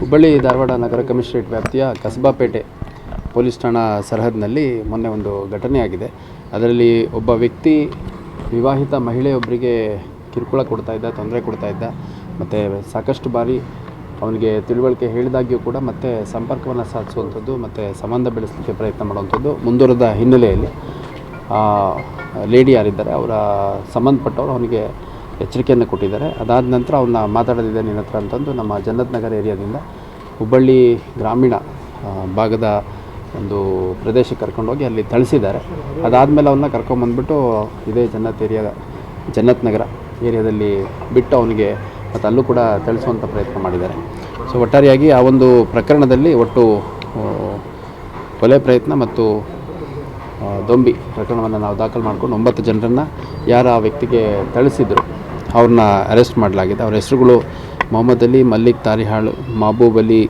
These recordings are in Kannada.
ಹುಬ್ಬಳ್ಳಿ ಧಾರವಾಡ ನಗರ ಕಮಿಷನರೇಟ್ ವ್ಯಾಪ್ತಿಯ ಕಸಬಾಪೇಟೆ ಪೊಲೀಸ್ ಠಾಣಾ ಸರಹದ್ನಲ್ಲಿ ಮೊನ್ನೆ ಒಂದು ಘಟನೆ ಆಗಿದೆ ಅದರಲ್ಲಿ ಒಬ್ಬ ವ್ಯಕ್ತಿ, ವಿವಾಹಿತ ಮಹಿಳೆಯೊಬ್ಬರಿಗೆ ಕಿರುಕುಳ ಕೊಡ್ತಾ ಇದ್ದ, ತೊಂದರೆ ಕೊಡ್ತಾ ಇದ್ದ, ಮತ್ತು ಸಾಕಷ್ಟು ಬಾರಿ ಅವನಿಗೆ ತಿಳುವಳಿಕೆ ಹೇಳಿದಾಗ್ಯೂ ಕೂಡ ಮತ್ತೆ ಸಂಪರ್ಕವನ್ನು ಸಾಧಿಸುವಂಥದ್ದು, ಮತ್ತು ಸಂಬಂಧ ಬೆಳೆಸಲಿಕ್ಕೆ ಪ್ರಯತ್ನ ಮಾಡುವಂಥದ್ದು ಮುಂದುವರೆದ ಹಿನ್ನೆಲೆಯಲ್ಲಿ ಲೇಡಿ ಯಾರಿದ್ದಾರೆ, ಅವರ ಸಂಬಂಧಪಟ್ಟವರು ಅವನಿಗೆ ಎಚ್ಚರಿಕೆಯನ್ನು ಕೊಟ್ಟಿದ್ದಾರೆ. ಅದಾದ ನಂತರ ಅವನ್ನ ಮಾತಾಡೋದಿದೆ ನಿನ್ನ ಹತ್ರ ಅಂತಂದು ನಮ್ಮ ಜನ್ನತ್ ನಗರ ಏರಿಯಾದಿಂದ ಹುಬ್ಬಳ್ಳಿ ಗ್ರಾಮೀಣ ಭಾಗದ ಒಂದು ಪ್ರದೇಶಕ್ಕೆ ಕರ್ಕೊಂಡೋಗಿ ಅಲ್ಲಿ ಥಳಿಸಿದ್ದಾರೆ. ಅದಾದಮೇಲೆ ಅವನ್ನ ಕರ್ಕೊಂಬಂದ್ಬಿಟ್ಟು ಇದೇ ಜನ್ನತ್ ಏರಿಯಾದ ಜನ್ನತ್ ನಗರ ಏರಿಯಾದಲ್ಲಿ ಬಿಟ್ಟು ಅವನಿಗೆ ಮತ್ತು ಅಲ್ಲೂ ಕೂಡ ತಳಿಸುವಂಥ ಪ್ರಯತ್ನ ಮಾಡಿದ್ದಾರೆ. ಸೊ ಒಟ್ಟಾರೆಯಾಗಿ ಆ ಒಂದು ಪ್ರಕರಣದಲ್ಲಿ ಒಟ್ಟು ಕೊಲೆ ಪ್ರಯತ್ನ ಮತ್ತು ದೊಂಬಿ ಪ್ರಕರಣವನ್ನು ನಾವು ದಾಖಲು ಮಾಡಿಕೊಂಡು ಒಂಬತ್ತು ಜನರನ್ನು ಯಾರು ಆ ವ್ಯಕ್ತಿಗೆ ಥಳಿಸಿದ್ರು, ಅವ್ರನ್ನ ಅರೆಸ್ಟ್ ಮಾಡಲಾಗಿದೆ. ಅವ್ರ ಹೆಸರುಗಳು ಮೊಹಮ್ಮದ್ ಅಲಿ, ಮಲ್ಲಿಕ್ ತಾರಿಹಾಳು, ಮಹಬೂಬ್ ಅಲಿ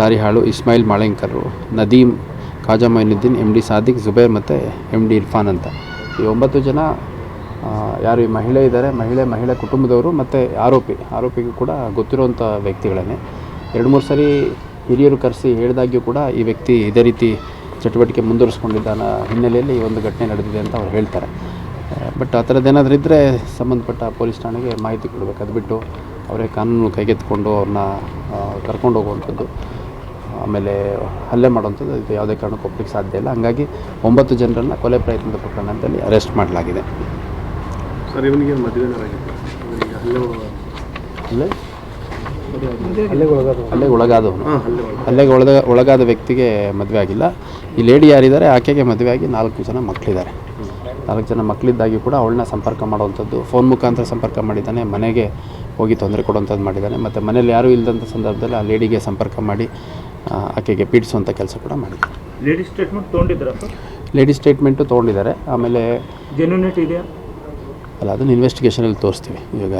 ತಾರಿಹಾಳು, ಇಸ್ಮಾಯಿಲ್ ಮಾಳೇಂಕರ್ ನದೀಮ್ ಖಾಜಾ ಮೊಯಿನುದ್ದೀನ್ ಎಂ ಡಿ ಸಾದಿಕ್ ಜುಬೇರ್ ಮತ್ತು ಎಂ ಡಿ ಇರ್ಫಾನ್ ಅಂತ. ಈ ಒಂಬತ್ತು ಜನ ಯಾರು ಈ ಮಹಿಳೆ ಇದ್ದಾರೆ, ಮಹಿಳೆ ಮಹಿಳೆ ಕುಟುಂಬದವರು ಮತ್ತು ಆರೋಪಿ. ಆರೋಪಿಗೂ ಕೂಡ ಗೊತ್ತಿರುವಂಥ ವ್ಯಕ್ತಿಗಳನ್ನೇ. ಎರಡು ಮೂರು ಸರಿ ಹಿರಿಯರು ಕರೆಸಿ ಹೇಳಿದಾಗ್ಯೂ ಕೂಡ ಈ ವ್ಯಕ್ತಿ ಇದೇ ರೀತಿ ಚಟುವಟಿಕೆ ಮುಂದುವರಿಸ್ಕೊಂಡಿದ್ದಾನ ಹಿನ್ನೆಲೆಯಲ್ಲಿ ಈ ಒಂದು ಘಟನೆ ನಡೆದಿದೆ ಅಂತ ಅವ್ರು ಹೇಳ್ತಾರೆ. ಬಟ್ ಆ ಥರದ್ದು ಏನಾದರೂ ಇದ್ದರೆ ಸಂಬಂಧಪಟ್ಟ ಪೊಲೀಸ್ ಠಾಣೆಗೆ ಮಾಹಿತಿ ಕೊಡಬೇಕು. ಅದು ಬಿಟ್ಟು ಅವರೇ ಕಾನೂನು ಕೈಗೆತ್ತಿಕೊಂಡು ಅವ್ರನ್ನ ಕರ್ಕೊಂಡು ಹೋಗುವಂಥದ್ದು ಆಮೇಲೆ ಹಲ್ಲೆ ಮಾಡುವಂಥದ್ದು ಇದು ಯಾವುದೇ ಕಾರಣಕ್ಕೂ ಒಪ್ಪಲಿಕ್ಕೆ ಸಾಧ್ಯ ಇಲ್ಲ. ಹಂಗಾಗಿ ಒಂಬತ್ತು ಜನರನ್ನು ಕೊಲೆ ಪ್ರಯತ್ನದ ಪ್ರಕರಣದಲ್ಲಿ ಅರೆಸ್ಟ್ ಮಾಡಲಾಗಿದೆ. ಸರ್ ಇವನಿಗೆ ಮದುವೆ ಅಲ್ಲೇ ಹಲ್ಲೆಗೆ ಒಳಗಾದ ಹಲ್ಲೆಗೆ ಒಳಗಾದವನು. ಹಲ್ಲೆಗೆ ಒಳಗ ಒಳಗಾದ. ವ್ಯಕ್ತಿಗೆ ಮದುವೆ ಆಗಿಲ್ಲ. ಈ ಲೇಡಿ ಯಾರಿದ್ದಾರೆ ಆಕೆಗೆ ಮದುವೆ ಆಗಿ ನಾಲ್ಕು ಜನ ಮಕ್ಕಳಿದ್ದಾರೆ ನಾಲ್ಕು ಜನ ಮಕ್ಕಳಿದ್ದಾಗಿ ಕೂಡ ಅವಳನ್ನ ಸಂಪರ್ಕ ಮಾಡುವಂಥದ್ದು ಫೋನ್ ಮುಖಾಂತರ ಸಂಪರ್ಕ ಮಾಡಿದ್ದಾನೆ ಮನೆಗೆ ಹೋಗಿ ತೊಂದರೆ ಕೊಡುವಂಥದ್ದು ಮಾಡಿದ್ದಾನೆ ಮತ್ತು ಮನೇಲಿ ಯಾರೂ ಇಲ್ಲದಂಥ ಸಂದರ್ಭದಲ್ಲಿ ಆ ಲೇಡಿಗೆ ಸಂಪರ್ಕ ಮಾಡಿ ಆಕೆಗೆ ಪೀಡಿಸುವಂಥ ಕೆಲಸ ಕೂಡ ಮಾಡಿದ್ದಾರೆ ಲೇಡಿ ಸ್ಟೇಟ್ಮೆಂಟ್ ತೊಗೊಂಡಿದ್ದಾರೆ ಲೇಡಿ ಸ್ಟೇಟ್ಮೆಂಟು ತೊಗೊಂಡಿದ್ದಾರೆ. ಆಮೇಲೆ ಜೆನ್ಯೂನಿಟಿ ಇದೆಯಾ? ಅಲ್ಲ ಅದನ್ನು ಇನ್ವೆಸ್ಟಿಗೇಷನಲ್ಲಿ ತೋರಿಸ್ತೀವಿ. ಇವಾಗ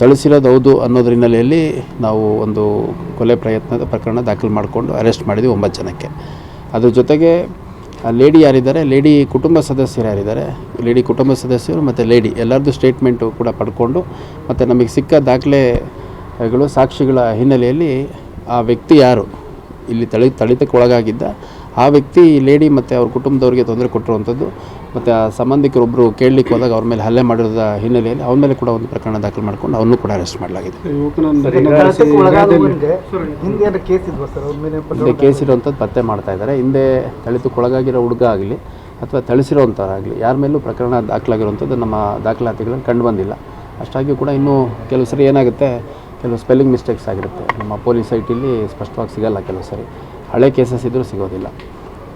ಥಳಿಸಿರೋದು ಹೌದು ಅನ್ನೋದ್ರ ಹಿನ್ನೆಲೆಯಲ್ಲಿ ನಾವು ಒಂದು ಕೊಲೆ ಪ್ರಯತ್ನದ ಪ್ರಕರಣ ದಾಖಲು ಮಾಡಿಕೊಂಡು ಅರೆಸ್ಟ್ ಮಾಡಿದ್ವಿ ಒಂಬತ್ತು ಜನಕ್ಕೆ. ಅದ್ರ ಜೊತೆಗೆ ಲೇಡಿ ಯಾರಿದ್ದಾರೆ? ಲೇಡಿ ಕುಟುಂಬ ಸದಸ್ಯರು ಯಾರಿದ್ದಾರೆ? ಲೇಡಿ ಕುಟುಂಬ ಸದಸ್ಯರು ಮತ್ತು ಲೇಡಿ ಎಲ್ಲರದ್ದು ಸ್ಟೇಟ್ಮೆಂಟು ಕೂಡ ಪಡ್ಕೊಂಡು ಮತ್ತು ನಮಗೆ ಸಿಕ್ಕ ದಾಖಲೆಗಳು, ಸಾಕ್ಷಿಗಳ ಹಿನ್ನೆಲೆಯಲ್ಲಿ ಆ ವ್ಯಕ್ತಿ ಯಾರು? ಇಲ್ಲಿ ತಳಿ, ತಳಿತಕ್ಕೆ ಒಳಗಾಗಿದ್ದ ಆ ವ್ಯಕ್ತಿ ಲೇಡಿ ಮತ್ತು ಅವ್ರ ಕುಟುಂಬದವ್ರಿಗೆ ತೊಂದರೆ ಕೊಟ್ಟಿರುವಂಥದ್ದು ಮತ್ತು ಆ ಸಂಬಂಧಿಕರೊಬ್ಬರು ಕೇಳಲಿಕ್ಕೆ ಹೋದಾಗ ಅವ್ರ ಮೇಲೆ ಹಲ್ಲೆ ಮಾಡಿರೋದ ಹಿನ್ನೆಲೆಯಲ್ಲಿ ಅವ್ರ ಮೇಲೆ ಕೂಡ ಒಂದು ಪ್ರಕರಣ ದಾಖಲು ಮಾಡ್ಕೊಂಡು ಅವನ್ನೂ ಕೂಡ ಅರೆಸ್ಟ್ ಮಾಡಲಾಗಿದೆ. ಹಿಂದೆ ಕೇಸ್ ಇರುವಂಥದ್ದು ಪತ್ತೆ ಮಾಡ್ತಾ ಇದ್ದಾರೆ. ಹಿಂದೆ ತಳಿತುಕೊಳಗಾಗಿರೋ ಹುಡುಗ ಆಗಲಿ ಅಥವಾ ಥಳಿಸಿರೋವಂಥವ್ರಾಗಲಿ ಯಾರ ಮೇಲೂ ಪ್ರಕರಣ ದಾಖಲಾಗಿರುವಂಥದ್ದು ನಮ್ಮ ದಾಖಲಾತಿಗಳಲ್ಲಿ ಕಂಡು ಬಂದಿಲ್ಲ. ಅಷ್ಟಾಗಿಯೂ ಕೂಡ ಇನ್ನೂ ಕೆಲವು ಸರಿ ಏನಾಗುತ್ತೆ ಕೆಲವು ಸ್ಪೆಲ್ಲಿಂಗ್ ಮಿಸ್ಟೇಕ್ಸ್ ಆಗಿರುತ್ತೆ. ನಮ್ಮ ಪೊಲೀಸ್ ಸೈಟಲ್ಲಿ ಸ್ಪಷ್ಟವಾಗಿ ಸಿಗಲ್ಲ ಕೆಲವು ಸರಿ. ಹಳೆ ಕೇಸಸ್ ಇದ್ದರೂ ಸಿಗೋದಿಲ್ಲ.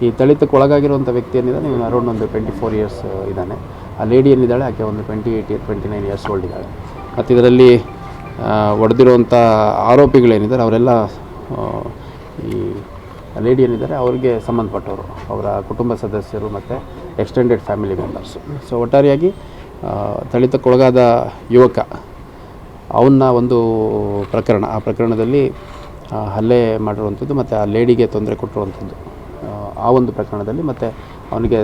ಈ ತಳಿತಕ್ಕೆ ಒಳಗಾಗಿರುವಂಥ ವ್ಯಕ್ತಿ ಏನಿದ್ದಾನೆ ಇವನು ಅರೌಂಡ್ ಒಂದು ಟ್ವೆಂಟಿ ಫೋರ್ ಇಯರ್ಸ್ ಇದ್ದಾನೆ. ಆ ಲೇಡಿ ಏನಿದ್ದಾಳೆ ಆಕೆ ಒಂದು twenty eight twenty nine years old ಇದ್ದಾಳೆ. ಮತ್ತು ಇದರಲ್ಲಿ ಒಡೆದಿರುವಂಥ ಆರೋಪಿಗಳೇನಿದ್ದಾರೆ, ಅವರೆಲ್ಲ ಈ ಲೇಡಿ ಏನಿದ್ದಾರೆ ಅವ್ರಿಗೆ ಸಂಬಂಧಪಟ್ಟವರು, ಅವರ ಕುಟುಂಬ ಸದಸ್ಯರು ಮತ್ತು ಎಕ್ಸ್ಟೆಂಡೆಡ್ ಫ್ಯಾಮಿಲಿ ಮೆಂಬರ್ಸು ಸೊ ಒಟ್ಟಾರೆಯಾಗಿ ತಳಿತಕ್ಕೊಳಗಾದ ಯುವಕ, ಅವನ್ನ ಒಂದು ಪ್ರಕರಣ, ಆ ಪ್ರಕರಣದಲ್ಲಿ ಹಲ್ಲೆ ಮಾಡಿರುವಂಥದ್ದು ಮತ್ತು ಆ ಲೇಡಿಗೆ ತೊಂದರೆ ಕೊಟ್ಟಿರುವಂಥದ್ದು. ಆ, ಒಂದು ಪ್ರಕರಣದಲ್ಲಿ ಮತ್ತು ಅವನಿಗೆ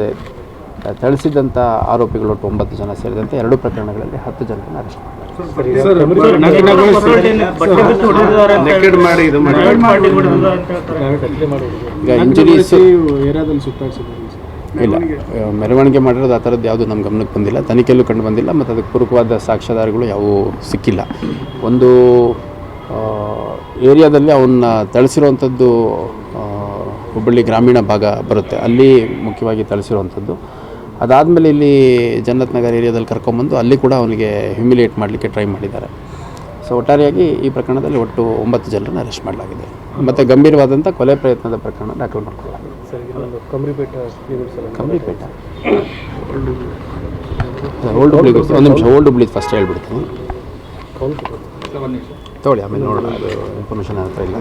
ಥಳಿಸಿದಂಥ ಆರೋಪಿಗಳು ಒಟ್ಟು ಒಂಬತ್ತು ಜನ ಸೇರಿದಂತೆ ಎರಡು ಪ್ರಕರಣಗಳಲ್ಲಿ ಹತ್ತು ಜನರನ್ನು ಅರೆಸ್ಟ್ ಈಗ ಇಲ್ಲ ಮೆರವಣಿಗೆ ಮಾಡಿರೋದು ಆ ಥರದ್ದು ಯಾವುದು ನಮ್ಮ ಗಮನಕ್ಕೆ ಬಂದಿಲ್ಲ. ತನಿಖೆಯಲ್ಲೂ ಕಂಡು ಬಂದಿಲ್ಲ ಮತ್ತು ಅದಕ್ಕೆ ಪೂರಕವಾದ ಸಾಕ್ಷ್ಯಾಧಾರಗಳು ಯಾವುವು ಸಿಕ್ಕಿಲ್ಲ. ಒಂದು ಏರಿಯಾದಲ್ಲಿ ಅವನ್ನ ಥಳಿಸಿರುವಂಥದ್ದು ಆ, ಹುಬ್ಬಳ್ಳಿ ಗ್ರಾಮೀಣ ಭಾಗ ಬರುತ್ತೆ. ಅಲ್ಲಿ ಮುಖ್ಯವಾಗಿ ತಳಿಸಿರುವಂಥದ್ದು ಅದಾದಮೇಲೆ ಇಲ್ಲಿ ಜನ್ನತ್ ನಗರ್ ಏರಿಯಾದಲ್ಲಿ ಕರ್ಕೊಂಬಂದು ಅಲ್ಲಿ ಕೂಡ ಅವನಿಗೆ ಹ್ಯುಮಿಲೇಟ್ ಮಾಡಲಿಕ್ಕೆ ಟ್ರೈ ಮಾಡಿದ್ದಾರೆ. ಸೊ ಒಟ್ಟಾರೆಯಾಗಿ ಈ ಪ್ರಕರಣದಲ್ಲಿ ಒಟ್ಟು ಒಂಬತ್ತು ಜನರನ್ನು ಅರೆಸ್ಟ್ ಮಾಡಲಾಗಿದೆ. ಮತ್ತು ಗಂಭೀರವಾದಂಥ ಕೊಲೆ ಪ್ರಯತ್ನದ ಪ್ರಕರಣ ದಾಖಲು ಮಾಡಿಕೊಳ್ಳಲಾಗಿದೆ. ಓಲ್ಡ್ ಹುಬ್ಳಿ ಒಂದು ನಿಮಿಷ ಓಲ್ಡ್ ಹುಬ್ಳಿ ಫಸ್ಟ್ ಹೇಳ್ಬಿಡ್ತೀನಿ. ತೊಗೊಳ್ಳಿ ಆಮೇಲೆ ನೋಡೋಣ ಅದು ಇನ್ಫಾರ್ಮೇಷನ್ ಹತ್ರ ಇಲ್ಲ.